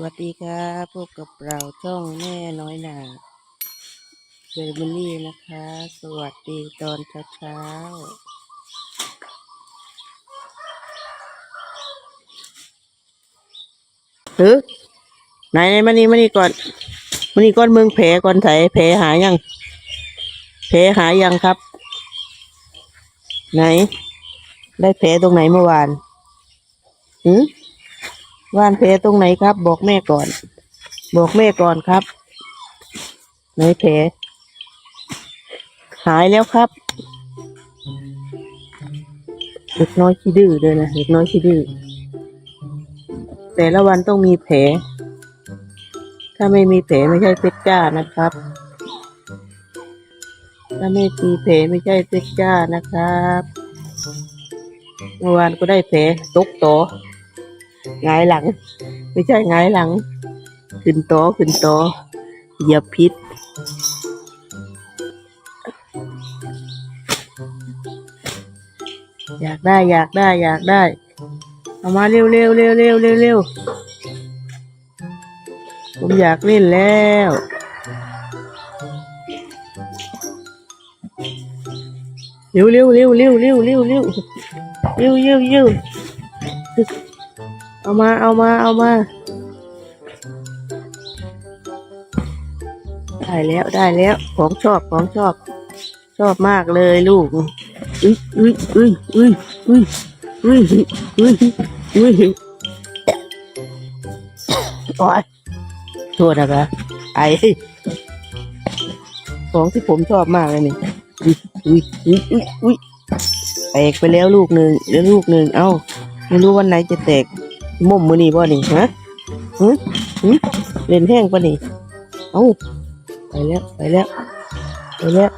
วัสดีครับพบกับเราช่องแม่น้อยหนาเบอร์มิลี่นะคะ สวัสดีตอนเช้าเช้าๆเฮ้ยไหนไหนมานี่มานี่ก่อนมานี่ก่อนมืองแผลก่อนไถแผลหายยังแผลหายยังครับ ไหน ได้แผลตรงไหนเมื่อวานหืม ว่านแผลตรงไหนครับ บอกแม่ก่อน บอกแม่ก่อนครับไหนแผลหายแล้วครับเด็กน้อยขี้ดื้อด้วยนะเด็กน้อยขี้ดื้อแต่ละวันต้องมีแผล ถ้าไม่มีแผลไม่ใช่เพชรจ้านะครับ ถ้าไม่มีแผลไม่ใช่เพชรจ้านะครับ เมื่อวานก็ได้แผลตกโตอ งายหลัง ไม่ใช่งายหลัง ขึ้นโตขึ้นโตเหยียบพิษอยากได้อยากได้อยากได้ เอามาเร็วเร็วเร็วเร็วเร็วเร็วผมอยากเล่นแล้วเร็วเร็วเร็วเร็วเร็วเร็วเร็วเร็วเร็ว เอามา เอามา เอามา ได้แล้วได้แล้วของชอบของชอบ ชอบมากเลยลูกอุ้ยอุ้ยอุ้ยอุ้ยอุ้ยอุ้ยอุ้ยอุ้ยโอ้ยโทษนะคะไอของที่ผมชอบมากเลยนี่อุ้ยอุ้ยอุ้ยอุ้ยแตกไปแล้วลูกหนึ่งแล้วลูกหนึ่งเอ้า ไม่รู้วันไหนจะแตก มุมมือนี่บ่นี่ฮะหึหึเล่นแห้งปะนี่เอ้าไปแล้วไปแล้วไปแล้ว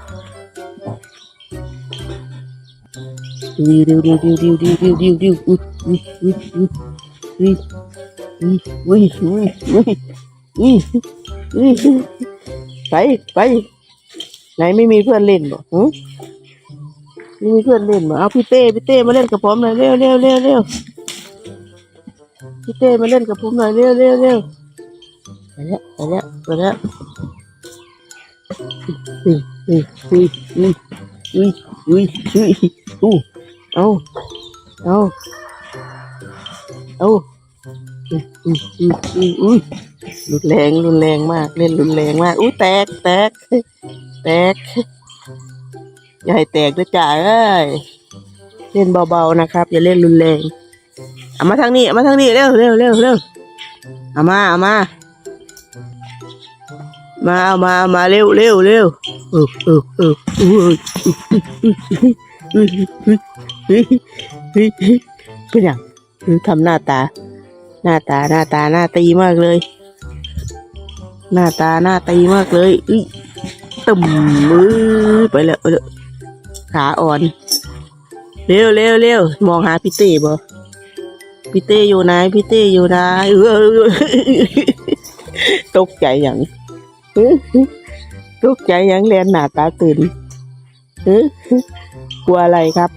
ดิวดิวดิวดิวดิวดิวดิวดิวดิวอุ้ยอุ้ยอุ้ยอุ้ยอุ้ยอุ้ยอุ้ยอุ้ยอุ้ยอุ้ยอุ้ยไปไปไหนไม่มีเพื่อนเล่นบ่หึไม่มีเพื่อนเล่นบ่เอาพี่เต้พี่เต้มาเล่นกับผมหน่อยเร็วเร็วเร็วเร็ว พี่เต้มาเล่นกับผมหน่อยเร็วเร็วเร็วไปแล้วไปแล้วไปแล้วอุ้ยอุ้ยอุ้ยอุ้ยอุ้ยอุ้ยอุ้ยอู้เอาเอาเอาอุ้ยอุ้ยอุ้ยอุ้ยรุนแรงรุนแรงมากเล่นรุนแรงมากอู้แตกแตกแตกอย่าให้แตกด้วยจ่าเอ้ยเล่นเบาๆนะครับ อย่าเล่นรุนแรง เอามาทางนี้เอามาทางนี้เร็วเร็วเร็วเร็วเอามาเอามา มาเอามาเอามาเร็วเร็วเร็วเออเออเออเป็นอย่างทำหน้าตา หน้าตาหน้าตาหน้าตีมากเลย หน้าตาหน้าตีมากเลยอุ้ยตุ่มมือไปแล้วไปแล้วขาอ่อน เร็วเร็วเร็วมองหาพี่เต้บ่ พี่เต้อยู่ไหนพี่เต้อยู่ไหนเออตกใจอย่างตกใจอย่างเรียนหนาตาตื่นเออกลัวอะไรครับ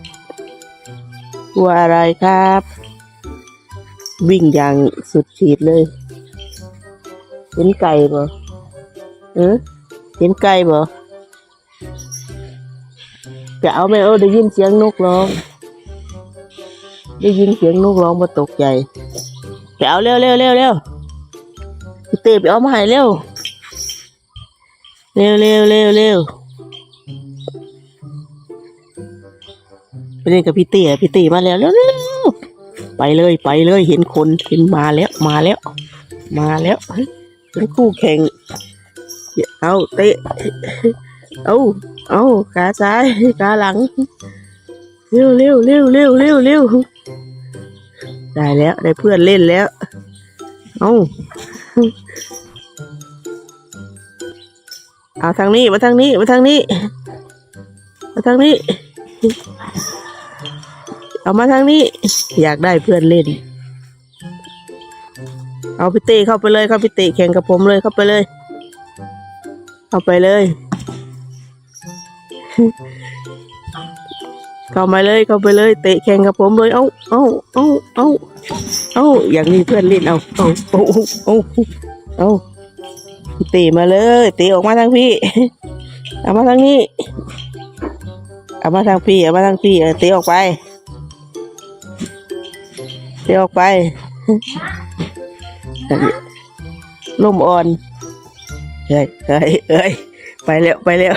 กลัวอะไรครับ วิ่งอย่างสุดขีดเลยเห็นไก่บ่เออเห็นไก่บ่จะเอาไหมเออได้ยินเสียงนกร้อง ได้ยินเสียงนกร้องมาตกใจไปเอาเร็วเร็วเร็วเร็วพี่เต้ไปเอามาให้เร็ว เร็วเร็วเร็วเร็วไปเล่นกับพี่เต้อะพี่เต้มาแล้วเร็วเร็วไปเลยไปเลยเห็นคนเห็นมาแล้วมาแล้ว มาแล้วเฮ้ยเป็นคู่แข่ง เอาเตะเอาเอาขาซ้ายขาหลัง เร็วเร็วเร็วเร็วเร็วเร็วได้แล้ว ได้เพื่อนเล่นแล้ว เอาเอาทางนี้มาทางนี้มาทางนี้มาทางนี้ เอามาทางนี้ อยากได้เพื่อนเล่น เอาพี่เต้เข้าไปเลยเข้าพี่เต้แข่งกับผมเลยเข้าไปเลย เข้าไปเลย เข้ามาเลยเข้าไปเลย เตะแข่งกับผมเลยเอาเอาเอาเอาเอาอย่างนี้เพื่อนเล่นเอาเอาเอาเอาเอาเอาตะมาเลยเตะออกมาทางพี่เอามาทางนี้เอามาทางพี่เอามาทางพี่เออเตะออกไปเตะออกไปลมอ่อนเฮ้ยเฮ้ยเฮ้ยไปแล้วไปแล้ว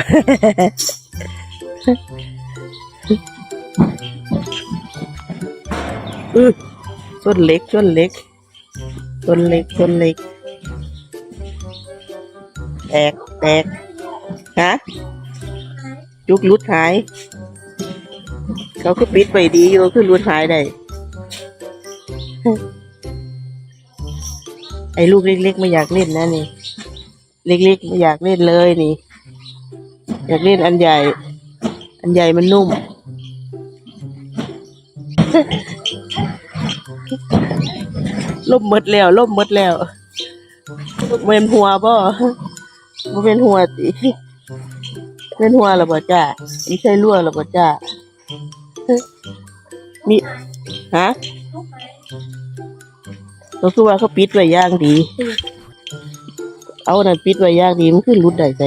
อือต้นเล็กต้นเล็กต้นเล็กต้นเล็ก แตกแตกฮะจุกลุดหาย เขาก็ปิดไปดีอยู่คือลุดหายได้ไอ้ลูกเล็กๆไม่อยากเล่นนะนี่ เล็กๆไม่อยากเล่นเลยนี่ อยากเล่นอันใหญ่ อันใหญ่มันนุ่ม ล่มหมดแล้วล่มหมดแล้วเวนหัวบ่บ่เป็นหัวติเป็นหัวหรอบ่จ้าไม่ใช่รั่วหรอบ่จ้ามีฮะก็คือว่าเขาปิดไว้ย่างดี เอานั่นปิดไว้ย่างดีมันขึ้นรุดได้ไส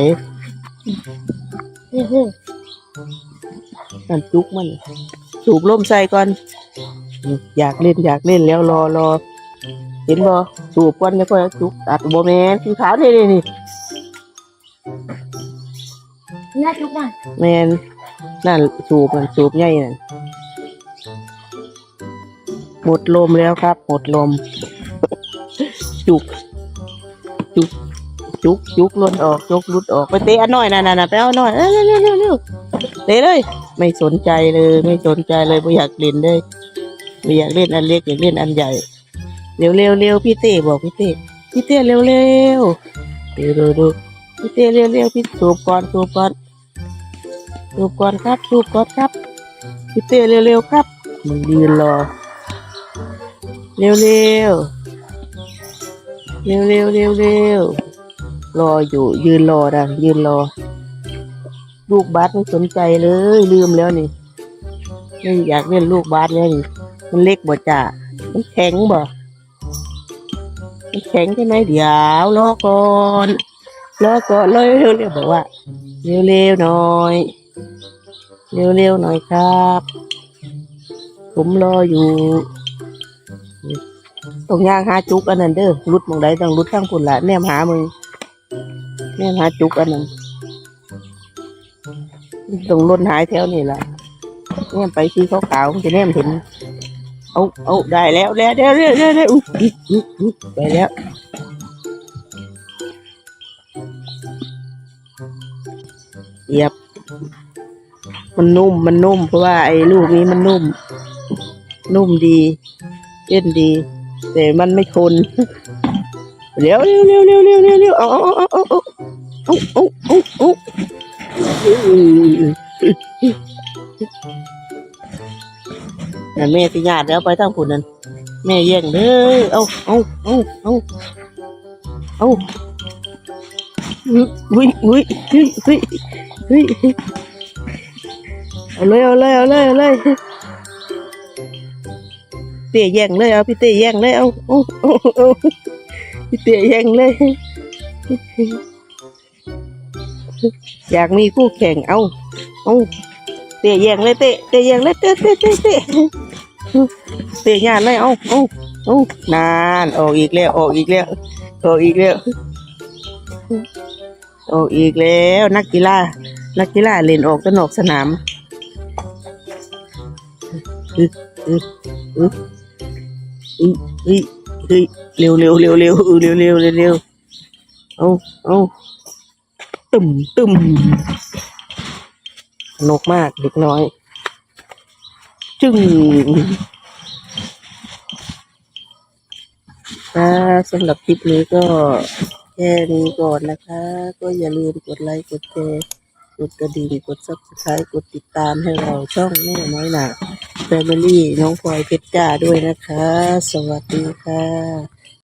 นั่นจุกมัน สูบลมใส่ก่อน อยากเล่นอยากเล่นแล้วรอรอ เห็นบ่สูบก่อนแล้วก็จุกตัดบ่แม่นสีขาวนี่นี่นี่น่าจุกน่ะแม่นนั่นสูบมันสูบใหญ่นั่นหมดลมแล้วครับ หมดลม จุก จุก จุกจุกหลุดออกจุกหลุดออกไปเตะอันน้อยน่ะน่ะน่ะไปเอาหน่อยเร็วเร็วเร็วเร็วเตะเลย ไม่สนใจเลย ไม่สนใจเลยไม่อยากเล่นเลยไม่อยากเล่นอันเล็กอยากเล่นอันใหญ่ เร็วเร็วเร็วพี่เต้บอกพี่เต้พี่เต้เร็วเร็วดูดูดูพี่เต้เร็วเร็วพี่สูบก่อนสูบก่อนสูบก่อนครับสูบก่อนครับพี่เต้เร็วเร็วครับมึงยืนรอเร็วเร็วเร็วเร็วเร็วเร็วรออยู่ยืนรอนะยืนรอ ลูกบาสไม่สนใจเลยลืมแล้วนี่ไม่อยากเล่นลูกบาสแล้วนี่มันเล็กบ่จ่ามันแข็งบ่ แข็งใช่ไหมเดี๋ยวรอก่อนรอก่อนเลยเร็วๆบอกว่าเร็วๆหน่อยเร็วๆหน่อยครับ ผมรออยู่ตรงย่างหาจุกอันนั้นเด้อรุดมองใดต้องรุดข้างพุ่นละแนมหามึงแนมหาจุกอันนั้นตรงล้นหายแถวนี่แหละเนี่ยไปที่ขาวๆมันจะแนมเห็น เอาเอาได้แล้วแล้วเดี๋ยวเดี๋ยวเดี๋ยวเดี๋ยวอุ๊ยอุ๊ยอุ๊ยอุ๊ยไปแล้วเหยียบ มันนุ่มมันนุ่ม เพราะว่าไอ้ลูกนี้มันนุ่ม นุ่มดีเล่นดี แต่มันไม่ทนเร็วเร็วเร็วเร็วเร็วเร็วเร็วเอาเอาเอาเอาเอาเอาเอาเอาเอา นั่นแม่สิญาติแล้วไปทางผุนนั่นแม่แย่งเด้อเอาเอาเอาเอาเอาอุ้ยอุ้ยอุ้ยอุ้ยอุ้ยอุ้ยเอาเลยเอาเลยเอาเลยเอาเลยเตี้ยแย่งเลยเอาพี่เตี้ยแย่งเลยเอาเอาเอาเอาพี่เตี้ยแย่งเลยอยากมีคู่แข่งเอาเอาเตะแย่งเลยเตะเตะแย่งเลยเตะเตะเตะ เตะงานเลยเอ้าเอ้าเอ้านานออกอีกแล้วออกอีกแล้วออกอีกแล้วออกอีกแล้ว นักกีฬานักกีฬาเล่นออกสนอกสนามอึอึอึอึอึอึเร็วเร็วเร็วเร็วเร็วเร็วเร็วเอาเอาตึมตึมนกมากเด็กน้อย จึงนะสำหรับคลิปนี้ก็แค่นี้ก่อนนะคะ ก็อย่าลืมกดไลค์ กดแชร์ กดกระดิ่ง กดซับสไครต์กดติดตามให้เราช่องแม่น้อยหนาแฟมิลี่น้องพลอยเพชรจ้าด้วยนะคะ สวัสดีค่ะ